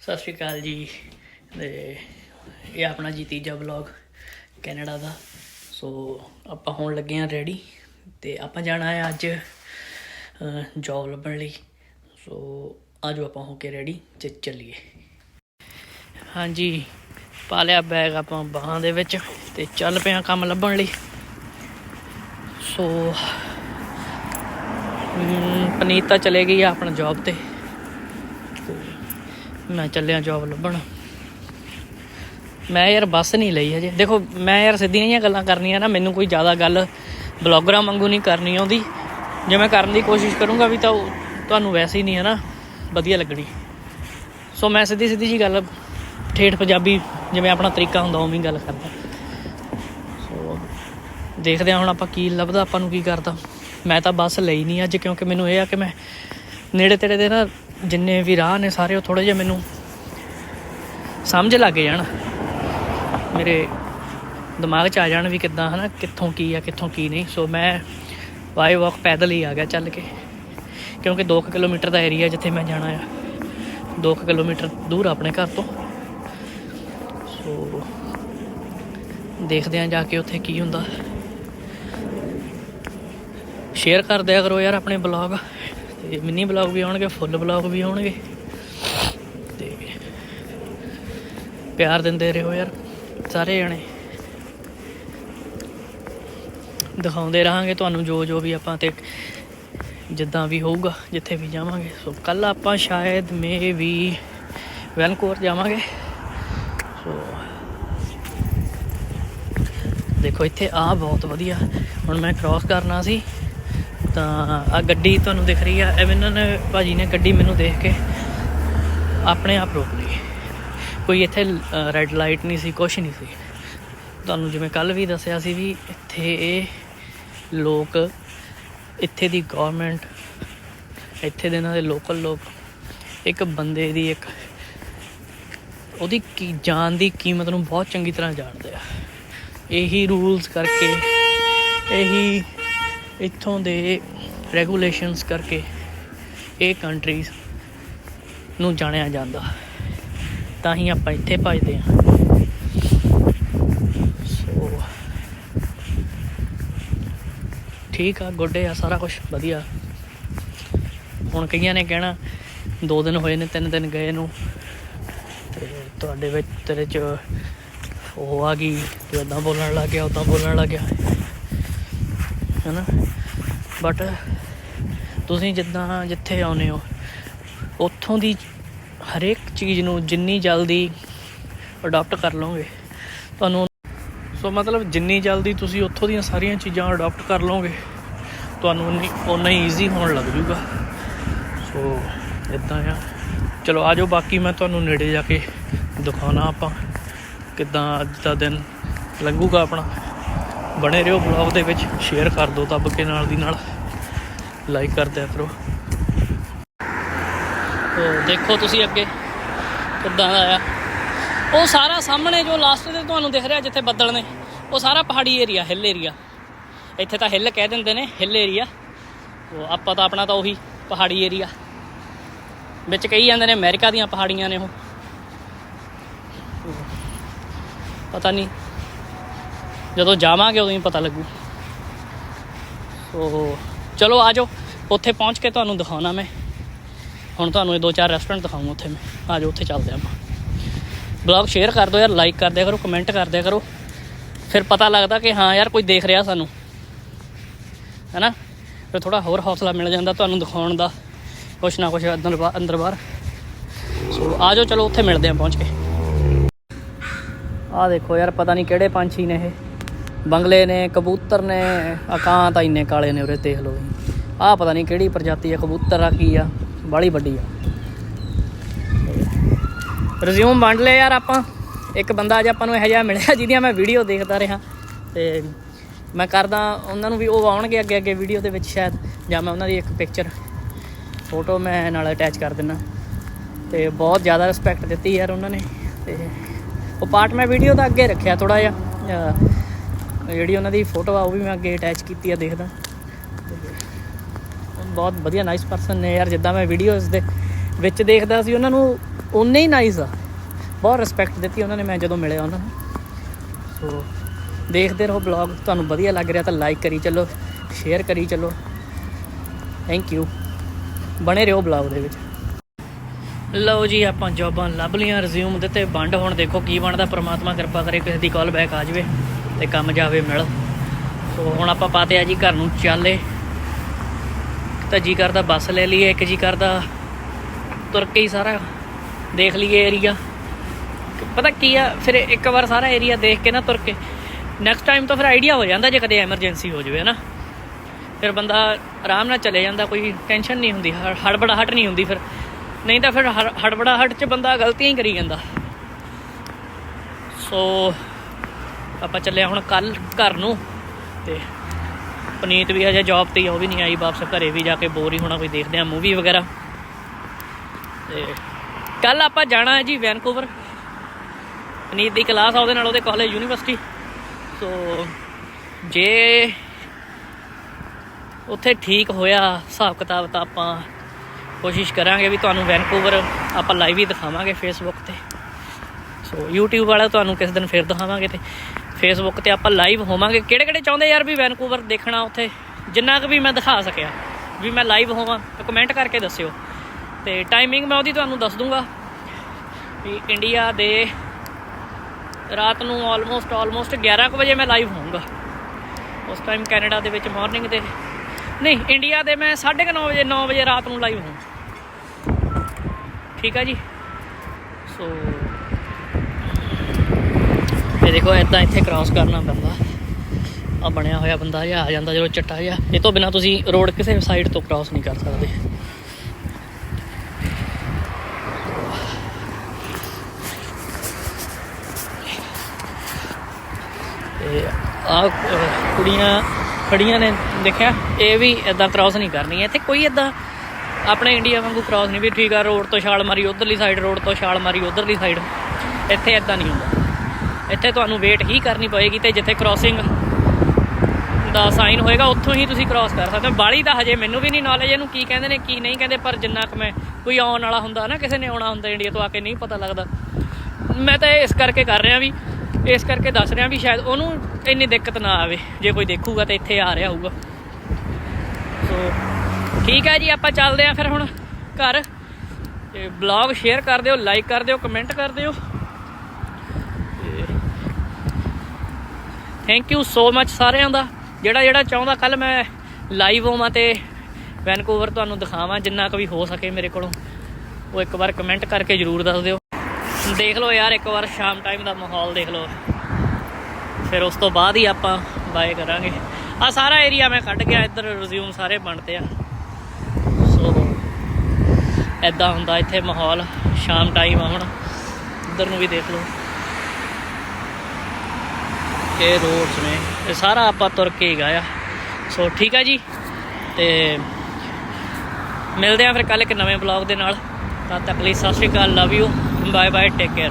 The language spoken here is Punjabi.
ਸਤਿ ਸ਼੍ਰੀ ਅਕਾਲ ਜੀ। ਤੇ ਇਹ ਆਪਣਾ ਜੀ ਤੀਜਾ ਵਲੌਗ ਕੈਨੇਡਾ ਦਾ। ਸੋ ਆਪਾਂ ਹੋਣ ਲੱਗੇ ਆ ਰੈਡੀ ਤੇ ਆਪਾਂ ਜਾਣਾ ਹੈ ਅੱਜ ਜੌਬ ਲੱਭਣ ਲਈ। ਸੋ ਆਜੋ ਆਪਾਂ ਹੋ ਕੇ ਰੈਡੀ ਤੇ ਚੱਲੀਏ। ਹਾਂਜੀ ਪਾ ਲਿਆ ਬੈਗ ਆਪਾਂ ਬਾਹਾਂ ਦੇ ਵਿੱਚ ਤੇ ਚੱਲ ਪਿਆ ਕੰਮ ਲੱਭਣ ਲਈ। ਸੋ ਹਮ, ਪਨੀਤ ਤਾਂ ਚਲੇ ਗਈ ਆ ਆਪਣਾ ਜੌਬ ਤੇ। ਮੈਂ ਚੱਲਿਆ ਜੌਬ ਲੱਭਣ। ਮੈਂ ਯਾਰ ਬੱਸ ਨਹੀਂ ਲਈ ਹਜੇ। ਦੇਖੋ, ਮੈਂ ਯਾਰ ਸਿੱਧੀਆਂ ਜਿਹੀਆਂ ਗੱਲਾਂ ਕਰਨੀਆਂ ਨਾ, ਮੈਨੂੰ ਕੋਈ ਜ਼ਿਆਦਾ ਗੱਲ ਬਲੌਗਰਾਂ ਵਾਂਗੂ ਨਹੀਂ ਕਰਨੀ ਆਉਂਦੀ। ਜੇ ਮੈਂ ਕਰਨ ਦੀ ਕੋਸ਼ਿਸ਼ ਕਰੂੰਗਾ ਵੀ ਤਾਂ ਉਹ ਤੁਹਾਨੂੰ ਵੈਸੇ ਹੀ ਨਹੀਂ ਹੈ ਨਾ, ਵਧੀਆ ਲੱਗਣੀ। ਸੋ ਮੈਂ ਸਿੱਧੀ ਸਿੱਧੀ ਜੀ ਗੱਲ, ਠੇਠ ਪੰਜਾਬੀ, ਜਿਵੇਂ ਆਪਣਾ ਤਰੀਕਾ ਹੁੰਦਾ, ਉਵੇਂ ਹੀ ਗੱਲ ਕਰਦਾ। ਸੋ ਦੇਖਦੇ ਹਾਂ ਹੁਣ ਆਪਾਂ ਕੀ ਲੱਭਦਾ, ਆਪਾਂ ਨੂੰ ਕੀ ਕਰਦਾ। ਮੈਂ ਤਾਂ ਬੱਸ ਲਈ ਨਹੀਂ ਅੱਜ, ਕਿਉਂਕਿ ਮੈਨੂੰ ਇਹ ਆ ਕਿ ਮੈਂ ਨੇੜੇ ਤੇੜੇ ਦੇ ਨਾ ਜਿੰਨੇ ਵੀ ਰਾਹ ਨੇ ਸਾਰੇ ਉਹ ਥੋੜੇ ਜਿਹਾ ਮੈਨੂੰ ਸਮਝ ਲੱਗ ਜਾਣ। ਮੇਰੇ ਦਿਮਾਗ 'ਚ ਆ ਜਾਣ ਵੀ ਕਿੱਦਾਂ, ਹਨਾ, ਕਿੱਥੋਂ ਕੀ ਆ, ਕਿੱਥੋਂ ਕੀ ਨਹੀਂ। ਸੋ ਮੈਂ ਬਾਈ ਵਾਕ ਪੈਦਲ ਹੀ ਆ ਗਿਆ ਚੱਲ ਕੇ। ਕਿਉਂਕਿ 2 ਕਿਲੋਮੀਟਰ ਦਾ ਏਰੀਆ ਜਿੱਥੇ ਮੈਂ ਜਾਣਾ ਆ। 2 ਕਿਲੋਮੀਟਰ ਦੂਰ ਆਪਣੇ ਘਰ ਤੋਂ। ਸੋ ਦੇਖਦੇ ਆਂ ਜਾ ਕੇ ਉੱਥੇ ਕੀ ਹੁੰਦਾ। ਸ਼ੇਅਰ ਕਰ ਦਿਆ ਕਰੋ ਯਾਰ ਆਪਣੇ ਬਲੌਗ ਤੇ ਮਿੰਨੀ ਬਲੌਗ ਵੀ ਆਉਣਗੇ, ਫੁੱਲ ਬਲੌਗ ਵੀ ਆਉਣਗੇ। ਤੇ ਪਿਆਰ ਦਿੰਦੇ ਰਹੋ ਯਾਰ, ਸਾਰੇ ਜਣੇ। ਦਿਖਾਉਂਦੇ ਰਹਾਂਗੇ ਤੁਹਾਨੂੰ ਜੋ ਜੋ ਵੀ ਆਪਾਂ ਤੇ ਜਿੱਦਾਂ ਵੀ ਹੋਊਗਾ, ਜਿੱਥੇ ਵੀ ਜਾਵਾਂਗੇ। ਸੋ ਕੱਲ ਆਪਾਂ ਸ਼ਾਇਦ ਮੇ ਵੀ ਵੈਨਕੂਵਰ ਜਾਵਾਂਗੇ। ਸੋ ਦੇਖੋ, ਇੱਥੇ ਆ ਬਹੁਤ ਵਧੀਆ। ਹੁਣ ਮੈਂ ਕ੍ਰਾਸ ਕਰਨਾ ਸੀ। ਤਾਂ ਆ ਗੱਡੀ ਤੁਹਾਨੂੰ ਦਿਖ ਰਹੀ ਆ। ਐਵੇਂ ਇਹਨਾਂ ਨੇ ਭਾਜੀ ਨੇ ਗੱਡੀ ਮੈਨੂੰ ਦੇਖ ਕੇ ਆਪਣੇ ਆਪ ਰੋਕ ਲਈ। ਕੋਈ ਇੱਥੇ ਰੈੱਡ ਲਾਈਟ ਨਹੀਂ ਸੀ, ਕੁਛ ਨਹੀਂ ਸੀ। ਤੁਹਾਨੂੰ ਜਿਵੇਂ ਕੱਲ ਵੀ ਦੱਸਿਆ ਸੀ ਵੀ ਇੱਥੇ ਇਹ ਲੋਕ, ਇੱਥੇ ਦੀ ਗਵਰਨਮੈਂਟ ਇੱਥੇ ਦੇ ਇਹਨਾਂ ਦੇ ਲੋਕਲ ਲੋਕ, ਇੱਕ ਬੰਦੇ ਦੀ ਇੱਕ ਉਹਦੀ ਕੀ, ਜਾਨ ਦੀ ਕੀਮਤ ਨੂੰ ਬਹੁਤ ਚੰਗੀ ਤਰ੍ਹਾਂ ਜਾਣਦੇ ਆ। ਇਹੀ ਰੂਲਸ ਕਰਕੇ, ਇਹੀ ਇੱਥੋਂ ਦੇ ਰੈਗੂਲੇਸ਼ਨਸ ਕਰਕੇ ਇਹ ਕੰਟਰੀਜ਼ ਨੂੰ ਜਾਣਿਆ ਜਾਂਦਾ। ਤਾਂ ਹੀ ਆਪਾਂ ਇੱਥੇ ਭਜਦੇ ਹਾਂ। ਸੋ ਠੀਕ ਆ, ਗੋਡੇ ਆ, ਸਾਰਾ ਕੁਝ ਵਧੀਆ। ਹੁਣ ਕਈਆਂ ਨੇ ਕਹਿਣਾ, ਦੋ ਦਿਨ ਹੋਏ ਨੇ, ਤਿੰਨ ਦਿਨ ਗਏ ਨੂੰ। ਤੇ ਤੁਹਾਡੇ ਵਿੱਚ ਤੇਰੇ ਚ ਉਹ ਆ ਗਈ, ਤੂੰ ਏਦਾਂ ਬੋਲਣ ਲੱਗ ਗਿਆ ਉਦਾਂ ਬੋਲਣ ਲੱਗ ਗਿਆ। ਹੈਨਾ? ਬਟ ਤੁਸੀਂ ਜਿੱਦਾਂ ਜਿੱਥੇ ਆਉਨੇ ਹੋ, ਉੱਥੋਂ ਦੀ ਹਰੇਕ ਚੀਜ਼ ਨੂੰ ਜਿੰਨੀ ਜਲਦੀ ਅਡਾਪਟ ਕਰ ਲਓਗੇ, ਤੁਹਾਨੂੰ ਸੋ ਮਤਲਬ ਜਿੰਨੀ ਜਲਦੀ ਤੁਸੀਂ ਉੱਥੋਂ ਦੀਆਂ ਸਾਰੀਆਂ ਚੀਜ਼ਾਂ ਅਡਾਪਟ ਕਰ ਲਓਗੇ, ਤੁਹਾਨੂੰ ਉਨੀ ਉਨਾ ਹੀ ਈਜ਼ੀ ਹੋਣ ਲੱਗ ਜੂਗਾ ਸੋ ਇਦਾਂ ਆ। ਚਲੋ ਆਜੋ ਬਾਕੀ ਮੈਂ ਤੁਹਾਨੂੰ ਨੇੜੇ ਜਾ ਕੇ ਦਿਖਾਉਣਾ ਆਪਾਂ ਕਿੱਦਾਂ ਅੱਜ ਦਾ ਦਿਨ ਲੰਘੂਗਾ ਆਪਣਾ। ਬਣੇ ਰਹੋ ਬਲੌਗ ਦੇ ਵਿੱਚ ਸ਼ੇਅਰ ਕਰ ਦਿਓ ਦੱਬ ਕੇ ਨਾਲ ਦੀ ਨਾਲ। ਲਾਈਕ ਕਰ ਦਿਆ ਕਰੋ। ਦੇਖੋ ਤੁਸੀਂ ਅੱਗੇ ਕਿੱਦਾਂ ਦਾ ਆ। ਉਹ ਸਾਰਾ ਸਾਹਮਣੇ ਜੋ ਲਾਸਟ ਤੇ ਤੁਹਾਨੂੰ ਦਿਖ ਰਿਹਾ ਜਿੱਥੇ ਬੱਦਲ ਨੇ, ਉਹ ਸਾਰਾ ਪਹਾੜੀ ਏਰੀਆ ਹਿੱਲ ਏਰੀਆ ਇੱਥੇ ਤਾਂ ਹਿੱਲ ਕਹਿ ਦਿੰਦੇ ਨੇ ਹਿੱਲ ਏਰੀਆ ਉਹ ਆਪਾਂ ਤਾਂ ਆਪਣਾ ਤਾਂ ਉਹੀ ਪਹਾੜੀ ਏਰੀਆ ਵਿੱਚ ਕਹੀ ਜਾਂਦੇ ਨੇ ਅਮਰੀਕਾ ਦੀਆਂ ਪਹਾੜੀਆਂ ਨੇ ਉਹ। ਪਤਾ ਨਹੀਂ ਜਦੋਂ ਜਾਵਾਂਗੇ ਉਦੋਂ ਹੀ ਪਤਾ ਲੱਗੂ। ਸੋ, ਚਲੋ ਆਜੋ ਉੱਥੇ ਪਹੁੰਚ ਕੇ ਤੁਹਾਨੂੰ ਦਿਖਾਉਣਾ ਮੈਂ। ਹੁਣ ਤੁਹਾਨੂੰ ਇਹ ਦੋ ਚਾਰ ਰੈਸਟੋਰੈਂਟ ਦਿਖਾਉਂਗਾ ਉੱਥੇ ਮੈਂ। ਆਜੋ ਉੱਥੇ ਚੱਲਦੇ ਆਪਾਂ। ਬਲੌਗ ਸ਼ੇਅਰ ਕਰ ਦਿਓ ਯਾਰ ਲਾਈਕ ਕਰ ਦਿਆ ਕਰੋ ਕਮੈਂਟ ਕਰ ਦਿਆ ਕਰੋ। ਫਿਰ ਪਤਾ ਲੱਗਦਾ ਕਿ ਹਾਂ ਯਾਰ, ਕੋਈ ਦੇਖ ਰਿਹਾ ਸਾਨੂੰ। ਹੈਨਾ? ਫਿਰ ਥੋੜਾ ਹੋਰ ਹੌਸਲਾ ਮਿਲ ਜਾਂਦਾ ਤੁਹਾਨੂੰ ਦਿਖਾਉਣ ਦਾ। ਕੁਛ ਨਾ ਕੁਛ ਅੰਦਰ ਬਾ- ਅੰਦਰ ਬਾਹਰ। ਸੋ ਆਜੋ ਚਲੋ ਉੱਥੇ ਮਿਲਦੇ ਆਂ ਪਹੁੰਚ ਕੇ। ਆਹ ਦੇਖੋ ਯਾਰ, ਪਤਾ ਨਹੀਂ ਕਿਹੜੇ ਪੰਛੀ ਨੇ ਇਹ। ਬੰਗਲੇ ਨੇ, ਕਬੂਤਰ ਨੇ ਅਕਾਂ ਤਾਂ ਇੰਨੇ ਕਾਲੇ ਨੇ ਉਰੇ, ਦੇਖ ਲਓ ਆਹ ਪਤਾ ਨਹੀਂ ਕਿਹੜੀ ਪ੍ਰਜਾਤੀ ਆ, ਕਬੂਤਰ ਆ ਕੀ ਆ ਬਾਲੀ ਵੱਡੀ ਆ। ਰਿਜ਼ਿਊਮ ਵੰਡ ਲਿਆ ਯਾਰ ਆਪਾਂ। ਇੱਕ ਬੰਦਾ ਅੱਜ ਆਪਾਂ ਨੂੰ ਇਹੋ ਜਿਹਾ ਮਿਲਿਆ, ਜਿਹਦੀਆਂ ਮੈਂ ਵੀਡੀਓ ਦੇਖਦਾ ਰਿਹਾ। ਤੇ ਮੈਂ ਕਰਦਾ, ਉਹਨਾਂ ਨੂੰ ਵੀ ਉਹ ਆਉਣਗੇ ਅੱਗੇ ਅੱਗੇ ਵੀਡੀਓ ਦੇ ਵਿੱਚ ਸ਼ਾਇਦ, ਜਾਂ ਮੈਂ ਉਹਨਾਂ ਦੀ ਇੱਕ ਪਿਕਚਰ ਫੋਟੋ ਮੈਂ ਨਾਲ ਅਟੈਚ ਕਰ ਦਿੰਨਾ। ਤੇ ਬਹੁਤ ਜ਼ਿਆਦਾ ਰਿਸਪੈਕਟ ਦਿੱਤੀ ਯਾਰ ਉਹਨਾਂ ਨੇ। ਤੇ ਉਹ ਪਾਰਟ ਮੈਂ ਵੀਡੀਓ ਦਾ ਅੱਗੇ ਰੱਖਿਆ ਥੋੜਾ ਜਿਹਾ ਜਿਹੜੀ ਉਹਨਾਂ ਦੀ ਫੋਟੋ ਆ, ਉਹ ਵੀ ਮੈਂ ਅੱਗੇ ਅਟੈਚ ਕੀਤੀ ਆ, ਦੇਖਦਾ। ਬਹੁਤ ਵਧੀਆ ਨਾਈਸ ਪਰਸਨ ਨੇ ਯਾਰ, ਜਿੱਦਾਂ ਮੈਂ ਵੀਡੀਓਜ਼ ਦੇ ਵਿੱਚ ਦੇਖਦਾ ਸੀ, ਉਹਨਾਂ ਨੂੰ ਉਨੇ ਹੀ ਨਾਈਸ ਆ। ਬਹੁਤ ਰਿਸਪੈਕਟ ਦਿੱਤੀ ਉਹਨਾਂ ਨੇ ਮੈਂ ਜਦੋਂ ਮਿਲਿਆ ਉਹਨਾਂ ਨੂੰ। ਸੋ ਦੇਖਦੇ ਰਹੋ ਬਲੌਗ ਤੁਹਾਨੂੰ ਵਧੀਆ ਲੱਗ ਰਿਹਾ ਤਾਂ ਲਾਈਕ ਕਰੀ ਚੱਲੋ ਸ਼ੇਅਰ ਕਰੀ ਚੱਲੋ। ਥੈਂਕ ਯੂ ਬਣੇ ਰਹੋ ਬਲੌਗ ਦੇ ਵਿੱਚ। ਲਓ ਜੀ, ਆਪਾਂ ਜੌਬਾਂ ਲੱਭ ਲੀਆਂ ਰਿਜ਼ਿਊਮ ਦਿੱਤੇ ਵੰਡ ਹੁਣ ਦੇਖੋ ਕੀ ਬਣਦਾ, ਪ੍ਰਮਾਤਮਾ ਕਿਰਪਾ ਕਰੇ ਕਿਸੇ ਦੀ ਕਾਲ ਬੈਕ ਆ ਜਾਵੇ। ਤੇ ਕੰਮ ਜਾਵੇ ਮਿਲ। ਸੋ ਹੁਣ ਆਪਾਂ ਪਾਤੇ ਆ ਜੀ ਘਰ ਨੂੰ ਚੱਲੇ। ਤਾਂ ਜੀ ਕਰਦਾ ਬੱਸ ਲੈ ਲਈਏ, ਇੱਕ ਜੀ ਕਰਦਾ ਤੁਰ ਕੇ ਹੀ ਸਾਰਾ ਦੇਖ ਲਈਏ ਏਰੀਆ ਪਤਾ ਕੀ ਆ, ਫਿਰ ਇੱਕ ਵਾਰ ਸਾਰਾ ਏਰੀਆ ਦੇਖ ਕੇ ਨਾ ਤੁਰ ਕੇ। ਨੈਕਸਟ ਟਾਈਮ ਤਾਂ ਫਿਰ ਆਈਡੀਆ ਹੋ ਜਾਂਦਾ ਜੇ ਕਦੇ ਐਮਰਜੈਂਸੀ ਹੋ ਜਾਵੇ ਨਾ? ਫਿਰ ਬੰਦਾ ਆਰਾਮ ਨਾਲ ਚਲੇ ਜਾਂਦਾ, ਕੋਈ ਟੈਨਸ਼ਨ ਨਹੀਂ ਹੁੰਦੀ, ਹ- ਹੜਬੜਾਹਟ ਨਹੀਂ ਹੁੰਦੀ ਫਿਰ। ਨਹੀਂ ਤਾਂ ਫਿਰ ਹੜਬੜਾਹਟ 'ਚ ਬੰਦਾ ਗਲਤੀਆਂ ਹੀ ਕਰੀ ਜਾਂਦਾ। ਸੋ ਆਪਾਂ ਚੱਲੇ ਹੁਣ ਕੱਲ ਘਰ ਨੂੰ ਤੇ ਪਨੀਤ ਵੀ ਅਜੇ ਜੌਬ ਤੇ ਉਹ ਵੀ ਨਹੀਂ ਆਈ ਵਾਪਸ ਘਰੇ ਵੀ ਜਾ ਕੇ ਬੋਰ ਹੀ ਹੋਣਾ, ਕੋਈ ਦੇਖਦੇ ਆ ਮੂਵੀ ਵਗੈਰਾ। ਤੇ ਕੱਲ ਆਪਾਂ ਜਾਣਾ ਹੈ ਜੀ ਵੈਨਕੂਵਰ ਪਨੀਤ ਦੀ ਕਲਾਸ ਆ, ਉਹਦੇ ਨਾਲ ਉਹਦੇ ਕਾਲਜ ਯੂਨੀਵਰਸਿਟੀ ਸੋ ਜੇ ਉੱਥੇ ਠੀਕ ਹੋਇਆ, ਹਿਸਾਬ ਕਿਤਾਬ ਤਾਂ ਆਪਾਂ ਕੋਸ਼ਿਸ਼ ਕਰਾਂਗੇ ਵੀ ਤੁਹਾਨੂੰ ਵੈਨਕੂਵਰ ਆਪਾਂ ਲਾਈਵ ਹੀ ਦਿਖਾਵਾਂਗੇ ਫੇਸਬੁੱਕ ਤੇ। ਸੋ YouTube ਵਾਲਾ ਤੁਹਾਨੂੰ ਕਿਸ ਦਿਨ ਫੇਰ ਦਿਖਾਵਾਂਗੇ ਤੇ ਫੇਸਬੁੱਕ ਤੇ ਆਪਾਂ ਲਾਈਵ ਹੋਵਾਂਗੇ। ਕਿਹੜੇ ਕਿਹੜੇ ਚਾਹੁੰਦੇ ਯਾਰ ਵੀ ਵੈਨਕੂਵਰ ਦੇਖਣਾ ਉੱਥੇ? ਜਿੰਨਾ ਕੁ ਵੀ ਮੈਂ ਦਿਖਾ ਸਕਿਆ, ਵੀ ਮੈਂ ਲਾਈਵ ਹੋਵਾਂ, ਤਾਂ ਕਮੈਂਟ ਕਰਕੇ ਦੱਸਿਓ। ਤੇ ਟਾਈਮਿੰਗ ਮੈਂ ਉਹਦੀ ਤੁਹਾਨੂੰ ਦੱਸ ਦੂੰਗਾ। ਵੀ ਇੰਡੀਆ ਦੇ ਰਾਤ ਨੂੰ ਆਲਮੋਸਟ ਆਲਮੋਸਟ 11 ਕੁ ਵਜੇ ਮੈਂ ਲਾਈਵ ਹੋਊਂਗਾ। ਉਸ ਟਾਈਮ ਕੈਨੇਡਾ ਦੇ ਵਿੱਚ ਮਾਰਨਿੰਗ ਦੇ। ਨਹੀਂ ਇੰਡੀਆ ਦੇ ਮੈਂ 9:30 ਵਜੇ 9 ਵਜੇ ਰਾਤ ਨੂੰ ਲਾਈਵ ਹੋਊਂ। ਠੀਕ ਆ ਜੀ? ਸੋ ਇਹ ਦੇਖੋ ਇਦਾਂ ਇੱਥੇ ਕ੍ਰਾਸ ਕਰਨਾ ਪੈਂਦਾ। ਆ ਬਣਿਆ ਹੋਇਆ ਬੰਦਾ ਜਿਹਾ, ਆ ਜਾਂਦਾ ਜਦੋਂ ਚੱਟਾ ਜਿਹਾ। ਇਹ ਤੋਂ ਬਿਨਾ ਤੁਸੀਂ ਰੋਡ ਕਿਸੇ ਸਾਈਡ ਤੋਂ ਕ੍ਰਾਸ ਨਹੀਂ ਕਰ ਸਕਦੇ। ਤੇ ਆ ਕੁੜੀਆਂ ਖੜੀਆਂ ਨੇ, ਦੇਖਿਆ? ਇਹ ਵੀ ਇਦਾਂ ਕ੍ਰਾਸ ਨਹੀਂ ਕਰਨੀ। ਇੱਥੇ ਕੋਈ ਇਦਾਂ ਆਪਣੇ ਇੰਡੀਆ ਵਾਂਗੂ ਕ੍ਰਾਸ ਨਹੀਂ ਵੀ ਠੀਕ ਆ ਰੋਡ ਤੋਂ ਛਾਲ ਮਾਰੀ, ਉਧਰਲੀ ਸਾਈਡ ਰੋਡ ਤੋਂ ਛਾਲ ਮਾਰੀ, ਉਧਰਲੀ ਸਾਈਡ ਇੱਥੇ ਇਦਾਂ ਨਹੀਂ ਹੁੰਦਾ। ਇੱਥੇ ਤੁਹਾਨੂੰ ਵੇਟ ਹੀ ਕਰਨੀ ਪਵੇਗੀ ਤੇ ਜਿੱਥੇ ਕ੍ਰਾਸਿੰਗ ਦਾ ਸਾਈਨ ਹੋਏਗਾ, ਉੱਥੋਂ ਹੀ ਤੁਸੀਂ ਕ੍ਰਾਸ ਕਰ ਸਕਦੇ ਹੋ। ਬਾਲੀ ਤਾਂ ਹਜੇ ਮੈਨੂੰ ਵੀ ਨਹੀਂ ਨੌਲੇਜ ਇਹਨੂੰ ਕੀ ਕਹਿੰਦੇ ਨੇ, ਕੀ ਨਹੀਂ ਕਹਿੰਦੇ, ਪਰ ਜਿੰਨਾ ਕੁ ਮੈਂ ਕੋਈ ਆਉਣ ਵਾਲਾ ਹੁੰਦਾ ਨਾ, ਕਿਸੇ ਨੇ ਆਉਣਾ ਹੁੰਦਾ ਇੰਡੀਆ ਤੋਂ, ਆ ਕੇ ਨਹੀਂ ਪਤਾ ਲੱਗਦਾ। ਮੈਂ ਤਾਂ ਇਸ ਕਰਕੇ ਕਰ ਰਿਹਾ ਵੀ, ਇਸ ਕਰਕੇ ਦੱਸ ਰਿਹਾ ਵੀ ਸ਼ਾਇਦ ਉਹਨੂੰ ਇੰਨੀ ਦਿੱਕਤ ਨਾ ਆਵੇ, ਜੇ ਕੋਈ ਦੇਖੂਗਾ ਤਾਂ ਇੱਥੇ ਆ ਰਿਹਾ ਹੋਊਗਾ। ਸੋ ਠੀਕ ਹੈ ਜੀ, ਆਪਾਂ ਚੱਲਦੇ ਆਂ ਫਿਰ ਹੁਣ ਘਰ। ਤੇ ਬਲੌਗ ਸ਼ੇਅਰ ਕਰ ਦਿਓ ਲਾਈਕ ਕਰ ਦਿਓ ਕਮੈਂਟ ਕਰ ਦਿਓ। ਥੈਂਕ ਯੂ ਸੋ ਮੱਚ ਸਾਰਿਆਂ ਦਾ। ਜਿਹੜਾ ਜਿਹੜਾ ਚਾਹੁੰਦਾ ਕੱਲ ਮੈਂ ਲਾਈਵ ਹੋਵਾਂ ਤੇ ਵੈਨਕੂਵਰ ਤੁਹਾਨੂੰ ਦਿਖਾਵਾਂ, ਜਿੰਨਾ ਕੁ ਵੀ ਹੋ ਸਕੇ ਮੇਰੇ ਕੋਲੋਂ। ਉਹ ਇੱਕ ਵਾਰ ਕਮੈਂਟ ਕਰਕੇ ਜਰੂਰ ਦੱਸ ਦਿਓ। ਦੇਖ ਲਓ ਯਾਰ, ਇੱਕ ਵਾਰ ਸ਼ਾਮ ਟਾਈਮ ਦਾ ਮਾਹੌਲ ਦੇਖ ਲਓ। ਫਿਰ ਉਸ ਤੋਂ ਬਾਅਦ ਹੀ ਆਪਾਂ ਬਾਏ ਕਰਾਂਗੇ। ਆ ਸਾਰਾ ਏਰੀਆ ਮੈਂ ਕੱਢ ਗਿਆ, ਇੱਧਰ ਰਿਜ਼ਿਊਮ ਸਾਰੇ ਬਣਦੇ ਆ। ਸੋ ਐਦਾਂ ਹੁੰਦਾ ਇੱਥੇ ਮਾਹੌਲ, ਸ਼ਾਮ ਟਾਈਮ ਆ ਹੁਣ। ਇੱਧਰ ਨੂੰ ਵੀ ਦੇਖ ਲਓ। ਇਹ ਰੋਡਸ ਨੇ। ਇਹ ਸਾਰਾ ਆਪਾਂ ਤੁਰ ਕੇ ਹੀ ਗਾਇਆ। ਸੋ ਠੀਕ ਆ ਜੀ। ਤੇ ਮਿਲਦੇ ਆ ਫਿਰ ਕੱਲ ਇੱਕ ਨਵੇਂ ਬਲੌਗ ਦੇ ਨਾਲ। ਤਦ ਤੱਕ ਲਈ ਸਤਿ ਸ਼੍ਰੀ ਅਕਾਲ love you bye bye take care